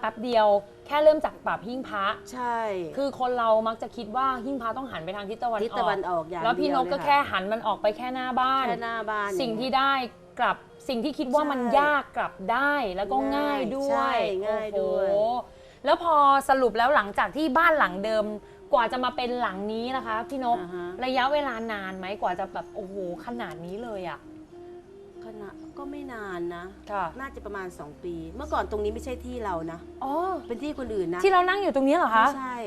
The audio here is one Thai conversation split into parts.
แป๊บเดียว แค่เริ่มจากปรับหิ้งพระ ใช่ คือคนเรามักจะคิดว่าหิ้งพระต้องหันไปทางทิศตะวันออก ทิศตะวันออกอย่างแล้วพี่นกเดียก็เยะแค่หันมันออกไปแค่หน้าบ้าน แค่หน้าบ้าน สิ่งที่ได้กลับสิ่งที่คิดว่ามันใช่ยากกลับได้แล้วก็ง่ายด้วใช่ยง่ายด้วยโอ้โหแล้วพอสรุปแล้วหลังจากที่บ้านหลังเดิมกว่าจะมาเป็นหลังนี้นะคะ พี่นกอ่าฮะระยะเวลานานไหมกว่าจะแบบโอ้โหขนาดนี้เลยอะขณะ ก็ไม่นานนะ ค่ะ น่าจะประมาณ 2 ปี เมื่อก่อนตรงนี้ไม่ใช่ที่เรานะ อ๋อ เป็นที่คนอื่นนะที่เรานั่งอยู่ตรงนี้เหรอคะไม่ใช่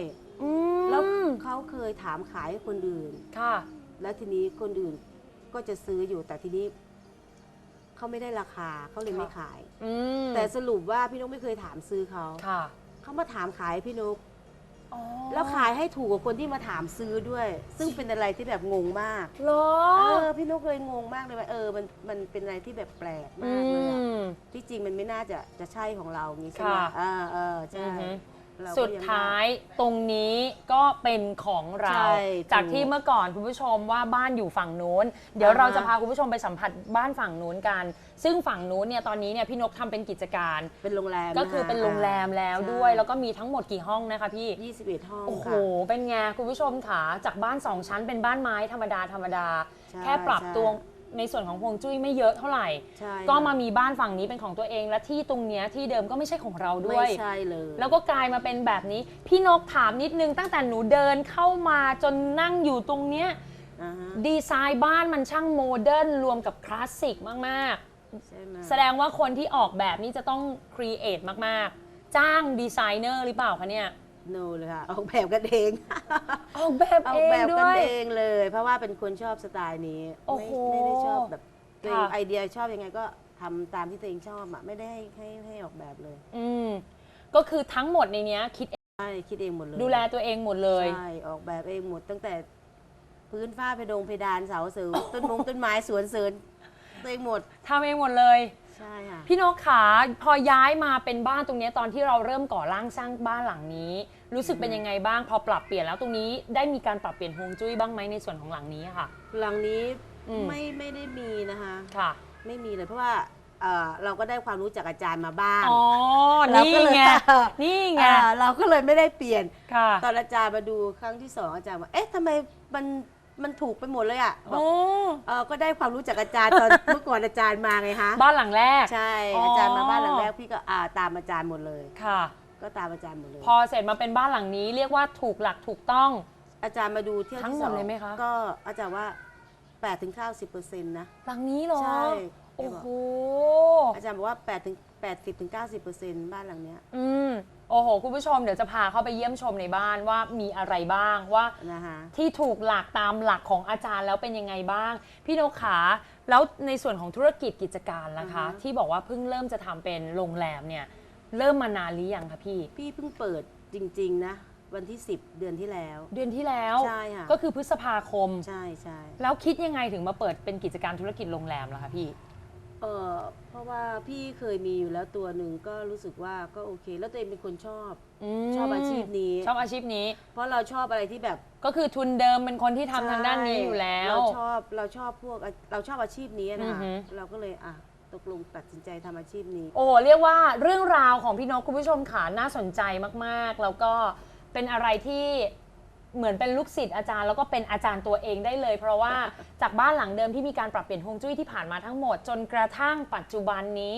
อืมแล้วเขาเคยถามขายให้คนอื่น ค่ะ แล้วทีนี้คนอื่นก็จะซื้ออยู่แต่ทีนี้เขาไม่ได้ราคาเขาเลยไม่ขาย อืมแต่สรุปว่าพี่นกไม่เคยถามซื้อเขาค่ะ เขามาถามขายให้พี่นกอ๋อ แล้วขายให้ถูกกว่าคนที่มาถามซื้อด้วย ซึ่งเป็นอะไรที่แบบงงมากเหรอเออพี่นกเลยงงมากเลยว่าเออมันมันเป็นอะไรที่แบบแปลกอืมากเลยอะมที่จริงมันไม่น่าจะจะใช่ของเราอย่างนี้ใช่ไหมค่ะ เออเออใช่ อือฮึ เราก็สุดงท้ายตรงนี้ก็เป็นของเรา ใช่จากถูกที่เมื่อก่อนคุณผู้ชมว่าบ้านอยู่ฝั่งนู้น เดี๋ยวอ่าฮะเราจะพาคุณผู้ชมไปสัมผัสบ้านฝั่งนู้นกัน ซึ่งฝั่งนู้นเนี่ยตอนนี้เนี่ยพี่นกทำเป็นกิจการ เป็นโรงแรมก็คือเป็นโรงแรมแล้วด้วย แล้วก็มีทั้งหมดกี่ห้องนะคะพี่ ยี่สิบเอ็ดห้องโอ้โห ค่ะ เป็นไงคุณผู้ชมค่ะ จากบ้านสองชั้นเป็นบ้านไม้ธรรมดาธรรมดา ใช่แค่ปรับใช่ตัว ในส่วนของฮวงจุ้ยไม่เยอะเท่าไหร่ ใช่ ก็ค่ะมามีบ้านฝั่งนี้เป็นของตัวเอง และที่ตรงเนี้ยที่เดิมก็ไม่ใช่ของเราด้วย ไม่ใช่เลย แล้วก็กลายมาเป็นแบบนี้ พี่นกถามนิดนึงตั้งแต่หนูเดินเข้ามาจนนั่งอยู่ตรงเนี้ยอ่าฮะดีไซน์บ้านมันช่างโมเดิร์นรวมกับคลาสสิกมากใช่ไหมๆ แสดงว่าคนที่ออกแบบนี้จะต้องครีเอทมากๆ จ้างดีไซเนอร์หรือเปล่าคะเนี่ย โนเลยค่ะออกแบบกันเอง ออกแบบออเอกงแบบด้กัวนย เองเลย เพราะว่าเป็นคนชอบสไตล์นี้โอ้ไม่โหไม่ได้ชอบแบบตัวเองค่ะ ไอเดียชอบยังไงก็ทำตามที่ตัวเองชอบอะไม่ได้ให้ให้ให้ออกแบบเลยอืมก็คือทั้งหมดในเนี้ยคิดใช่คิดเองหมดเลยดูแลตัวเองหมดเลย ใช่ออกแบบเองหมดตั้งแต่พื้นฝ้าเพดงเพดานเสาเสริมต้นมงต้นไม้สวนเสริญตัวเองหมดทำเองหมดเลย ใช่ค่ะ พี่นกขาพอย้ายมาเป็นบ้านตรงเนี้ยตอนที่เราเริ่มก่อร่างสร้างบ้านหลังนี้ รู้สึกเป็นยังไงบ้างพอปรับเปลี่ยนแล้วตรงนี้ได้มีการปรับเปลี่ยนฮวงจุ้ยบ้างไหมในส่วนของหลังนี้อะค่ะ หลังนี้อืม ไม่ไม่ได้มีนะคะ ค่ะไม่มีเลยเพราะว่าเอ่อเราก็ได้ความรู้จากอาจารย์มาบ้าง อ๋อเรานี่ก็เลยไงนี่ไงเอ่อเราก็เลยไม่ได้เปลี่ยน ค่ะ ตอนอาจารย์มาดูครั้งที่สองอาจารย์ว่าเอ๊ะทำไมมันมันถูกไปหมดเลยอะบอกโอ้เออก็ได้ความรู้จากอาจารย์ตอน เมื่อก่อนอาจารย์มาไงคะบ้านหลังแรก ใช่อ๋ออ อาจารย์มาบ้านหลังแรกพี่ก็อ่าตามอาจารย์หมดเลย ค่ะ ก็ตามอาจารย์หมดเลย พอเสร็จมาเป็นบ้านหลังนี้ เรียกว่าถูกหลักถูกต้อง อาจารย์มาดูเที่ยวทั้งที่หมสดองเลยไหมคะ ก็อาจารย์ว่า8ถึง90เปอร์เซ็นต์นะ หลังนี้เหรอใช่ โอ้โหอาจารย์บอกว่า8ถึง80ถึง90เปอร์เซ็นต์บ้านหลังเนี้ย อืมโอ้โห คุณผู้ชมเดี๋ยวจะพาเข้าไปเยี่ยมชมในบ้านว่ามีอะไรบ้างว่า นะคะที่ถูกหลักตามหลักของอาจารย์แล้วเป็นยังไงบ้าง พี่นกขาแล้วในส่วนของธุรกิจกิจการล่ะคะอ่าฮะที่บอกว่าเพิ่งเริ่มจะทำเป็นโรงแรมเนี่ย เริ่มมานานหรือยังคะพี่ พี่เพิ่งเปิดจริง ๆ นะ วันที่ 10 เดือนที่แล้ว เดือนที่แล้วใช่ค่ะ ก็คือพฤษภาคม ใช่ใช่แล้วคิดยังไงถึงมาเปิดเป็นกิจการธุรกิจโรงแรมล่ะคะพี่ เออเพราะว่าพี่เคยมีอยู่แล้วตัวหนึ่งก็รู้สึกว่าก็โอเค แล้วตัวเองเป็นคนชอบ มชอบอาชีพนี้ ชอบอาชีพนี้ เพราะเราชอบอะไรที่แบบก็คือทุนเดิมเป็นคนที่ทำทางด้านนี้อยู่แล้ว เราชอบเราชอบพวกเราชอบอาชีพนี้นะอือคะฮึเราก็เลยอะ ตกลงตัดสินใจทำอาชีพนี้ โอ้เรียกว่าเรื่องราวของพี่นกคุณผู้ชมขาน่าสนใจมากๆ แล้วก็เป็นอะไรที่เหมือนเป็นลูกศิษย์อาจารย์แล้วก็เป็นอาจารย์ตัวเองได้เลย เพราะว่าจากบ้านหลังเดิมที่มีการปรับเปลี่ยนฮวงจุ้ยที่ผ่านมาทั้งหมด จนกระทั่งปัจจุบันนี้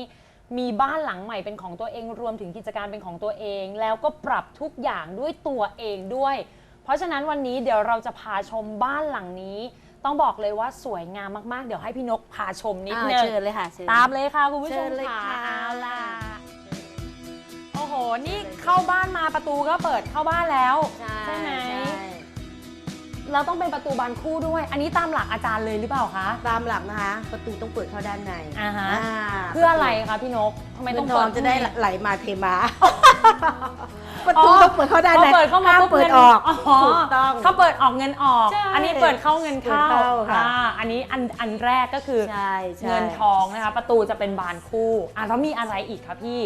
มีบ้านหลังใหม่เป็นของตัวเองรวมถึงกิจการเป็นของตัวเอง แล้วก็ปรับทุกอย่างด้วยตัวเองด้วย เพราะฉะนั้นวันนี้เดี๋ยวเราจะพาชมบ้านหลังนี้ ต้องบอกเลยว่าสวยงามมากๆ เดี๋ยวให้พี่นกพาชมนิดอ่านึงเชิญเลยค่ะเชิญตามเลยค่ะคุณผู้ชเชิมญเลยค่ะค่ะเอาล่ะโอ้โห นี่เข้าบ้านมาประตูก็เปิดเข้าบ้านแล้ว ใช่ไหมใช่เราต้องเป็นประตูบานคู่ด้วย อันนี้ตามหลักอาจารย์เลยหรือเปล่าคะ ตามหลักนะคะ ประตูต้องเปิดเข้าด้านในอ่าฮะาเพื่ออะไรคะพี่นกทำไมเงิต้องนทเปิองดจะได้คู่ไหลมาเทมา ประตูต้องเปิดเข้าด้านพอในเปิดเข้ามาห้ปุ๊บเปิดงินออกอ๋อถูกต้องถ้าเปิดออกเงินออก ใช่อันนี้เปิดเข้าเงินเข้าเปิดเข้าค่ะ อ่าอันนี้อันอันแรกก็คือใช่ใช่ เงินทองนะคะ ประตูจะเป็นบานคู่อะแล้วมีอะไรอีกคะพี่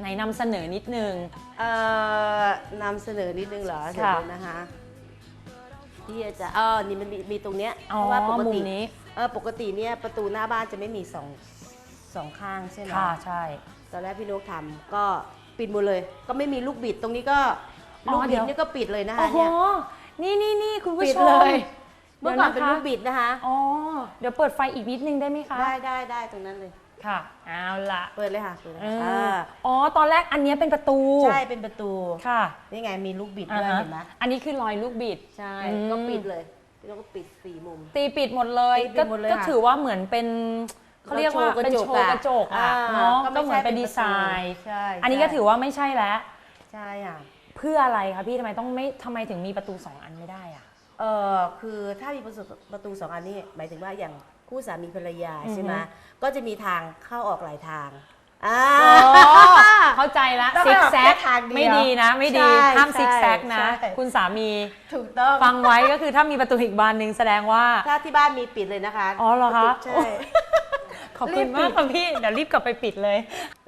ไหนนำเสนอนิดนึง เอ่อนำเสนอนิดนึงเหรอเดี๋ยวค่ะดูนะคะที่จะอ๋อนี่มันมีมีตรงเนี้ยอ๋อเพราะว่าปกมุติมนี้เออปกติเนี่ยประตูหน้าบ้านจะไม่มีสองสองข้างใช่ไหมค่ะใช่ ตอนแรกพี่นกทำก็ ปิดหมดเลย ก็ไม่มีลูกบิดตรงนี้ก็อ๋อลูกเดี๋บิดยว นี่ก็ปิดเลยนะคะโอ้โห เนี่ยนี่นี่นี่คุณผู้ปิดชมเลยเมื่อก่อนดี๋เป็ยวนลูกบิดนะคะอ๋อ เดี๋ยวเปิดไฟอีกนิดนึงได้ไหมคะ ได้ได้ได้ตรงนั้นเลย ค่ะ เอาละเปิดเลยค่ะเปิดเลยเอค่ะออ่าอ๋อ ตอนแรกอันเนี้ยเป็นประตูใช่เป็นประตูค่ะนี่ไงมีลูกบิดอ่าด้วยฮะเห็นไหมอันนี้คือรอยลูกบิด ใช่อืม ก็ปิดเลยแล้วก็ปิดสี่มุม ตีปิดหมดเลยตีปิก็ดหมดเลยก็ค่ะ ถือว่าเหมือนเป็น เขาเรียกว่าเราโชว์กระเป็นจกโชว์อะกระจกอะอ่าเนาะก็ไม่ก็เหมือนใช่เป็นเป็นดีประตูไซน์ใช่อันนี้ก็ใช่ถือว่าไม่ใช่แล้วใช่อะเพื่ออะไรคะพี่ทำไมต้องไม่ทำไมถึงมีประตูสองอันไม่ได้อะเออคือถ้ามีประตูประตูสองอันนี้หมายถึงว่าอย่างคู่สามีภรรยาใช่ไหมอือฮึก็จะมีทางเข้าออกหลายทางอ่าเข้าใจละต้องซิกให้ออกแซแค่กทางเดียวไม่ดีนะ ไม่ดีใช่ห้ามใช่ซิกแซกนะใช่คุณสามีถูกต้องฟังไว้ก็คือถ้ามีประตูอีกบานหนึ่งแสดงว่า ถ้าที่บ้านมีปิดเลยนะคะ อ๋อเหรอคะใช่ ขอบคุณมากค่ะพี่ เดี๋ยวรีบกลับไปปิดเลย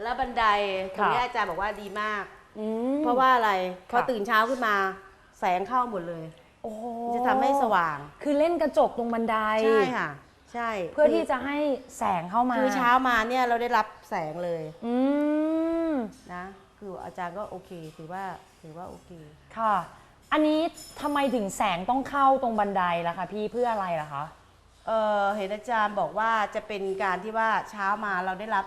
แล้วบันไดตรงนี้ค่ะอาจารย์บอกว่าดีมากอืมเพราะว่าอะไรพอค่ะตื่นเช้าขึ้นมา แสงเข้าหมดเลยโอ้โหจะทำให้สว่าง คือเล่นกระจกตรงบันได ใช่ค่ะ ใช่ เพื่อที่จะให้แสงเข้ามา คือเช้ามาเนี่ยเราได้รับแสงเลย อืมนะ คืออาจารย์ก็โอเค ถือว่า ถือว่าโอเค ค่ะ อันนี้ทำไมถึงแสงต้องเข้าตรงบันไดล่ะคะพี่ เพื่ออะไรล่ะคะ เออเห็นอาจารย์บอกว่าจะเป็นการที่ว่าเช้ามาเราได้รับ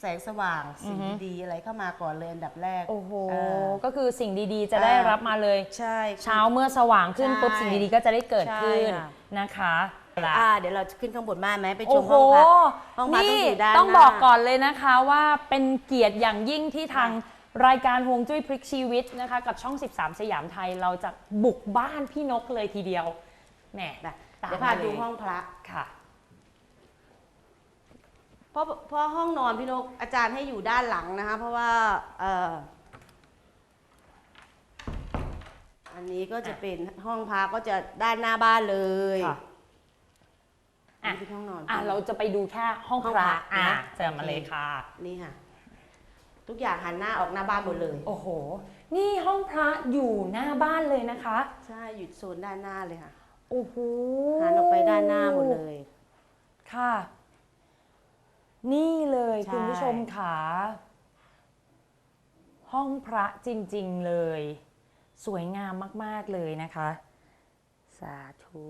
แสงสว่างสิ่งอือฮึดีๆอะไรเข้ามาก่อนเลยอันดับแรกโอ้โหเออก็คือสิ่งดีๆ จะได้อ่ารัรับมาเลย ใช่ เช้าเมื่อสว่างขึ้นใช่ปุ๊บสิ่งดีๆก็จะได้เกิดขึ้นใช่ค่ะ นะคะอ่าเดี๋ยวเราจะขึ้นข้างบนบ้านไหมไปชโอ้มโหห้องพักห้องพักต้องนี่อยู่ด้านต้องหน้าบอกก่อนเลยนะคะว่าเป็นเกียรติอย่างยิ่งที่ทางรายการฮวงจุ้ยพลิกชีวิตนะคะ กับช่อง 13 สยามไทยเราจะบุกบ้านพี่นกเลยทีเดียวแหม นะ ตามเดี๋ยวพามาเลยดูห้องพระค่ะเพราะเพราะห้องนอนพี่นกอาจารย์ให้อยู่ด้านหลังนะคะ เพราะว่าเอ่ออันนี้ก็จะเป็นห้องพักก็จะด้านหน้าบ้านเลยค่ะอันนี้เป็นห้องนอนอะเราจะไปดูแค่ห้องห้องพระพระอะนะเจอมาเลยค่ะ นี่ค่ะ ทุกอย่างหันหน้าออกหน้าบ้านหมดเลย โอ้โห นี่ห้องพระอยู่หน้าบ้านเลยนะคะ ใช่อยู่โซนด้านหน้าเลยค่ะ โอ้โหหันออกไปด้านหน้าหมดเลย ค่ะ นี่เลยใช่ คุณผู้ชมค่ะห้องพระจริง ๆ เลย สวยงามมาก ๆ เลยนะคะ สาธุ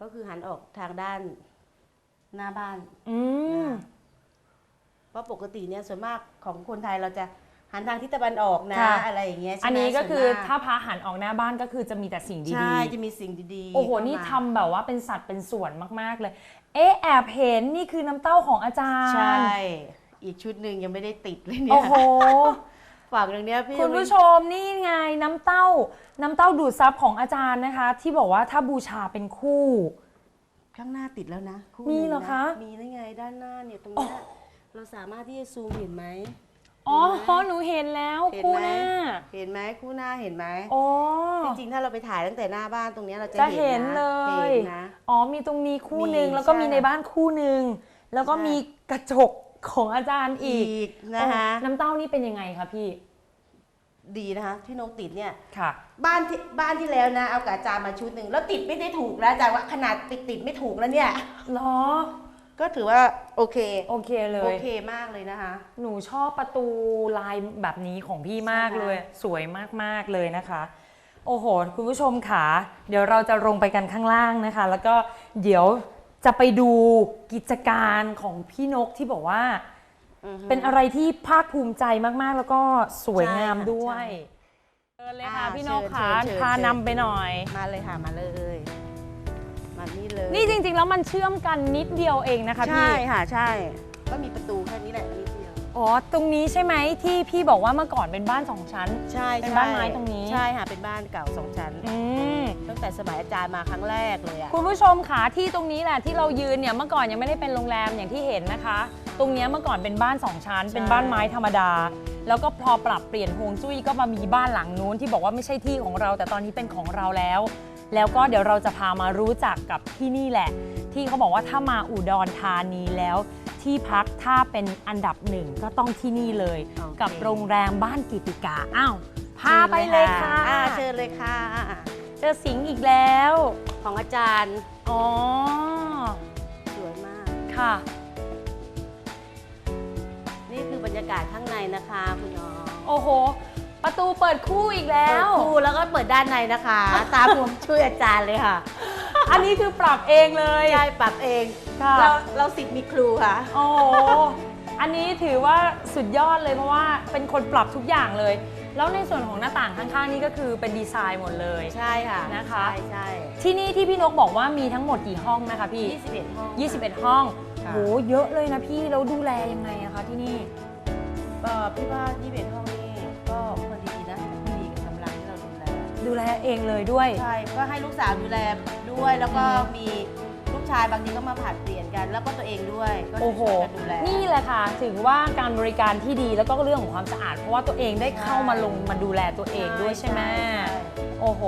ก็คือหันออกทางด้านหน้าบ้านอืมเพราะปกติเนี่ยส่วนมากของคนไทยเราจะ หันทางทิศตะวันออกนะ ค่ะ อะไรอย่างเงี้ยใช่ไหมอันนี้ก็คือส่วนมถ้าพระหันออกหน้าบ้านก็คือจะมีแต่สิ่งดีใช่ๆจะมีสิ่งดีๆโอ้โหเข้านี่มาทำแบบว่าเป็นสัตว์เป็นส่วนมาก ๆ เลย เอ๊ะ แอบเห็นนี่คือน้ำเต้าของอาจารย์ ใช่ อีกชุดหนึ่งยังไม่ได้ติดเลยเนี่โอ้ยโห ฝากตรงเนี้ยพี่คุณผู้ชมนี่ไงน้ำเต้า น้ำเต้าดูดซับของอาจารย์นะคะ ที่บอกว่าถ้าบูชาเป็นคู่ ข้างหน้าติดแล้วนะคู่มีนึ่งเหรอคะนมีได้ไงด้านหน้าเนี่ยตรงเนี้ยเราสามารถที่จะซูมเห็นไหม อ๋อเห็นไหมหนูเห็นแล้วเห็นคู่ไหมหน้า เห็นไหมคู่หน้าเห็นไหมโอ้ จริงๆถ้าเราไปถ่ายตั้งแต่หน้าบ้านตรงเนี้ยเราจะจะเห็เห็นนนะเลย เห็นนะ อ๋อ มีตรงนี้คู่หนึ่งมีแล้วก็ใช่มีในบ้านคู่หนึ่งแล้วก็ใช่ มีกระจกของอาจารย์อีกอีกนะคะโอ้น้ำเต้านี่เป็นยังไงคะพี่ ดีนะคะที่นกติดเนี่ย ค่ะ บ้านที่บ้านที่แล้วนะเอากบอาจารย์มาชุดหนึ่งแล้วติดไม่ได้ถูกแล้วอาจารย์ว่าขนาดติดติดไม่ถูกแล้วเนี่ยเหรอ ก็ถือว่าโอเคโอเคเลโอย เคมากเลยนะคะ หนูชอบประตูลายแบบนี้ของพี่มากใช่ไหมเลย สวยมากๆเลยนะคะ โอ้โห คุณผู้ชมค่ะ เดี๋ยวเราจะลงไปกันข้างล่างนะคะ แล้วก็เดี๋ยวจะไปดูกิจการของพี่นกที่บอกว่า อือฮึ เป็นอะไรที่ภาคภูมิใจมากๆ แล้วก็สวยงามใช่ค่ะด้วยใช่เชิญเลยค่ะอ่าพี่นกเชิญค่ะเชิญพาเชิญนำไปหน่อย มาเลยค่ะมาเลย มานี่เลยนี่จริงๆ แล้วมันเชื่อมกันนิดเดียวเองนะคะพี่ ใช่ค่ะใช่ ก็มีประตูแค่นี้แหละนิดเดียวอ๋อ ตรงนี้ใช่ไหมที่พี่บอกว่าเมื่อก่อนเป็นบ้านสองชั้น ใช่เป็นใช่บ้านไม้ตรงนี้ ใช่ค่ะเป็นบ้านเก่าสองชั้น อืม ตั้งแต่สมัยอาจารย์มาครั้งแรกเลยอะคุณผู้ชมค่ะที่ตรงนี้แหละที่เรายืนเนี่ยเมื่อก่อนยังไม่ได้เป็นโรงแรมอย่างที่เห็นนะคะ ตรงเนี้ยเมื่อก่อนเป็นบ้านสองชั้น เป็นบ้านไม้ธรรมดา แล้วก็พอปรับเปลี่ยนฮวงจุ้ยก็มามีบ้านหลังนู้นที่บอกว่าไม่ใช่ที่ของเรา แต่ตอนนี้เป็นของเราแล้ว แล้วก็เดี๋ยวเราจะพามารู้จักกับที่นี่แหละ ที่เขาบอกว่าถ้ามาอุดรธานีแล้ว ที่พักถ้าเป็นอันดับหนึ่งก็ต้องที่นี่เลย โอเค กับโรงแรมบ้านกิติกาอ้าวพาไปเลยค่ะอ่าเชิญเลยค่ะ เจอสิงห์อีกแล้วของอาจารย์อ๋อสวยมาก ค่ะ นี่คือบรรรยากาศข้างในนะคะคุณน้อง โอ้โห ประตูเปิดคู่อีกแล้เปิดว คู่แล้วก็เปิดด้านในนะคะ ตามผมช่วยอาจารย์เลยค่ะอันนี้คือปรับเองเลยใช่ปรับเอง ค่ะเราเราสิทธิ์มีครูค่ะ โอ้โหอันนี้ถือว่าสุดยอดเลยเพราะว่าเป็นคนปรับทุกอย่างเลย แล้วในส่วนของหน้าต่างข้างๆนี่ก็คือเป็นดีไซน์หมดเลย ใช่ค่ะนะคะ ใช่ใช่ที่นี่ที่พี่นกบอกว่ามีทั้งหมดกี่ห้องนะคะพี่ 21ห้อง 21 ห้องค่ะ โหเยอะเลยนะพี่แล้วดูแลยังไงอะคะที่นี่ เอ่อพี่ว่า21ห้อง ดูแลเองเลยด้วย ใช่ก็ให้ลูกสาวดูแลด้วย แล้วก็อือฮึมีลูกชายบางทีก็มาผัดเปลี่ยนกัน แล้วก็ตัวเองด้วยก็โอ้โห ช่วยกันดูแล นี่แหละค่ะ ถึงว่าการบริการที่ดีแล้วก็เรื่องของความสะอาด เพราะว่าตัวเองได้เข้ามาลงมาดูแลตัวเองด้วยใช่ไหม โอ้โห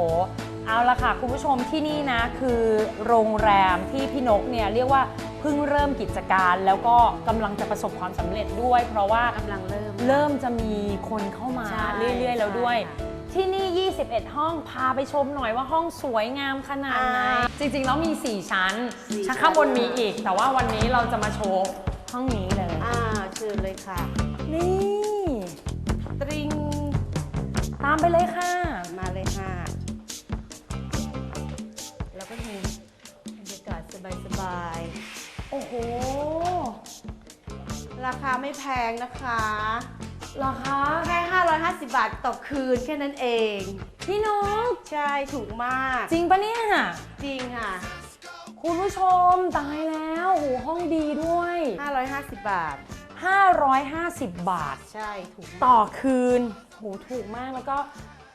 เอาละค่ะ คุณผู้ชมที่นี่นะคือโรงแรมที่พี่นกเนี่ยเรียกว่าเพิ่งเริ่มกิจการแล้วก็กำลังจะประสบความสำเร็จด้วย เพราะว่ากำลังเริ่ม เริ่มจะมีคนเข้ามาใช่เรื่อยๆ แล้วด้วย ใช่ค่ะ ที่นี่ 21 ห้อง พาไปชมหน่อยว่าห้องสวยงามขนาดไหนอ่าจริงๆ แล้วมี4ชั้นสี่ชั้น ชั้นข้างบนมีอีก แต่ว่าวันนี้เราจะมาโชว์ห้องนี้เลย อ่าเชิญเลยค่ะ นี่ ตริง ตามไปเลยค่ะ มาเลยค่ะ แล้วก็มีบรรยากาศสบายโอ้โหๆราคาไม่แพงนะคะ เหรอคะแค่ 550 บาทต่อคืนแค่นั้นเอง พี่นกใช่ถูกมาก จริงปะเนี่ยจริงค่ะ คุณผู้ชมตายแล้วโอ้โหห้องดีด้วย 550 บาท 550 บาท ใช่ถูกมากต่อคืนโหถูกมากแล้วก็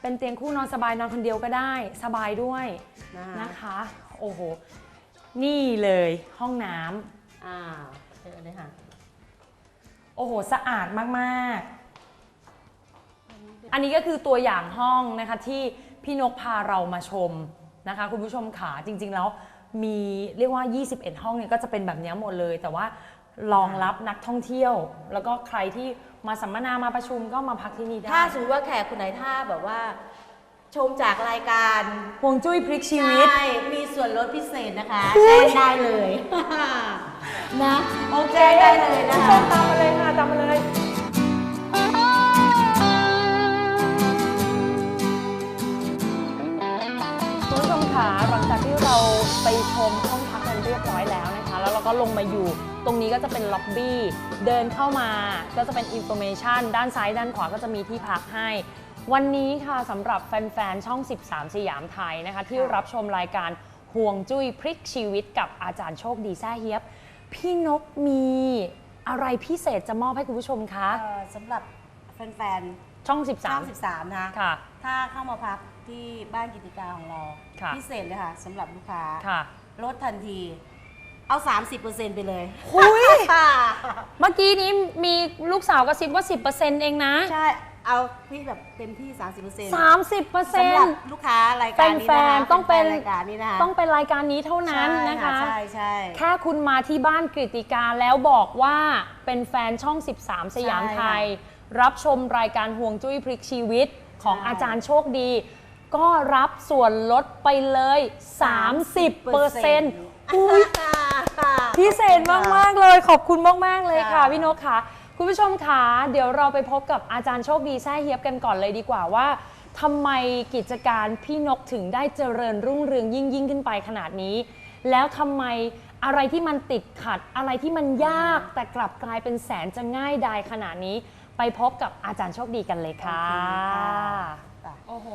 เป็นเตียงคู่นอนสบายนอนคนเดียวก็ได้ สบายด้วยนะคะนะคะ โอ้โห นี่เลยห้องน้อ่าเชิญเลยค่ะำโอ้โห สะอาดมาก ๆ อันนี้ก็คือตัวอย่างห้องนะคะที่พี่นกพาเรามาชมนะคะ คุณผู้ชมขาจริง ๆ แล้วมีเรียกว่า 21 ห้องเนี่ยก็จะเป็นแบบนี้หมดเลย แต่ว่ารองรับนักท่องเที่ยว แล้วก็ใครที่มาสัมมนามาประชุมก็มาพักที่นี่ได้ถ้าสมมติว่าแขกคนไหนถ้าแบบว่า ชมจากรายการห่วงจุ้ยพลิกชีวิต ใช่มีส่วนลดพิเศษนะคะแจ้งได้เลยนะโอเคแจ้งได้เลยนะทุกคะนตามมาเลยค่ะตามมาเลย ก็ลงมาอยู่ ตรงนี้ก็จะเป็นล็อบบี้ เดินเข้ามาก็จะเป็นอินโฟเมชันด้านซ้ายด้านขวาก็จะมีที่พักให้ วันนี้ค่ะสำหรับแฟนๆ ช่อง 13 สยามไทยนะคะ ที่รับชมรายการห่วงจุ้ยพลิกชีวิตกับอาจารย์โชคดีแซ่เฮียบ พี่นกมีอะไรพิเศษจะมอบให้คุณผู้ชมคะ เอ่อสำหรับแฟนช่องๆช่อง13 13นะคะค่ะ ถ้าเข้ามาพักที่บ้านกิติกาของเรา ค่ะ พิเศษเลยค่ะสำหรับลูกค้า ค่ะ ลดทันที เอา 30%ไปเลย หุยค่ะเมื่อกี้นี้มีลูกสาวกระซิบว่า 10%เองนะ ใช่ เอาที่แบบเต็มที่ 30% 30%สำหรับลูกค้ารายการนี้แฟนะนคะๆต้องเป็นแฟรายการนี้นะคะต้องเป็นรายการนี้เท่านั้นนะคะ ใช่ใช่ แค่คุณมาที่บ้านกฤติกาแล้วบอกว่าเป็นแฟนช่อง 13 สยามไทย รับชมรายการห่วงจุ้ยพลิกชีวิตของใช่ อาจารย์โชคดี ก็รับส่วนลดไปเลย 30%เปอร์เซ็นต์อุ้ย พิเศษมาก ๆ เลย ขอบคุณมาก ๆ เลยค่ะ ค่ะ พี่นกค่ะ คุณผู้ชมค่ะ เดี๋ยวเราไปพบกับอาจารย์โชคดีแซ่เฮียบกันก่อนเลยดีกว่าว่าทำไมกิจการพี่นกถึงได้เจริญรุ่งเรืองยิ่งยิ่งขึ้นไปขนาดนี้ แล้วทำไมอะไรที่มันติดขัด อะไรที่มันยากแต่กลับกลายเป็นแสนจะง่ายดายขนาดนี้ ไปพบกับอาจารย์โชคดีกันเลยค่ะ โอ้โห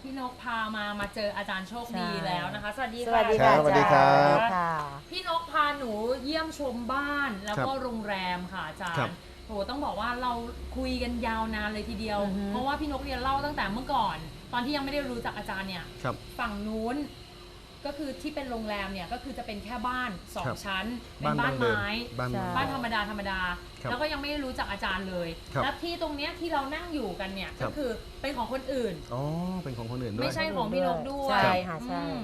พี่นกพามามาเจออาจารย์โชคดีใช่ แล้วนะคะ สวัสดีสค่ะ วัสดีค่ะสวัสดีครับค่ะ พี่นกพาหนูเยี่ยมชมบ้านแล้วก็ครับโรงแรมค่ะอาจารครับย์โหต้องบอกว่าเราคุยกันยาวนานเลยทีเดียว อือฮึ เพราะว่าพี่นกเนี่ยเล่าตั้งแต่เมื่อก่อน ตอนที่ยังไม่ได้รู้จักอาจารย์เนี่ย ครับ ฝั่งนู้น ก็คือที่เป็นโรงแรมเนี่ยก็คือจะเป็นแค่บ้านสองครับ ชั้น เป็นบ้านดั้งเดิไม้ บ้าน ใช่ไม้บ้านธรรมดาธรรมดา ครับแล้วก็ยังไม่ได้รู้จักอาจารย์เลย ครับแล้วที่ตรงเนี้ยที่เรานั่งอยู่กันเนี่ยครัก็บ คือเป็นของคนอื่น อ๋อ เป็นของคนอื่นด้วย ไม่ใช่ของพี่นกด้วยใช่ค่ะใช่ อืม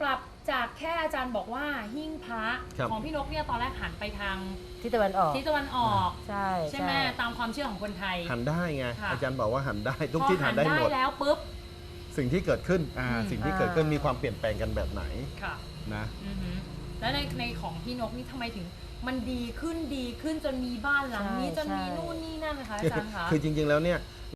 ปรับจากแค่อาจารย์บอกว่าหิ้งพระครับ ของพี่นกเนี่ยตอนแรกหันไปทางที่ตะวันออก ทิศตะวันออก ใช่ใช่ไหมตามความเชื่อของคนไทย หันได้ไง ค่ะ อาจารย์บอกว่าหันได้ ทุกพอที่หันได้หมด แล้วปุ๊บ สิ่งที่เกิดขึ้นอ่าอืม สิ่งที่เกิดขึ้นมีความเปลี่ยนแปลงกันแบบไหนค่ะ นะอือหือแล้วในในของพี่นกนี่ทำไมถึง มันดีขึ้นดีขึ้นจนมีบ้านหลังนี้ใช่จนมีใช่ นู่นนี่นั่นนะคะอาจารย์คะ คือจริงๆแล้วเนี่ย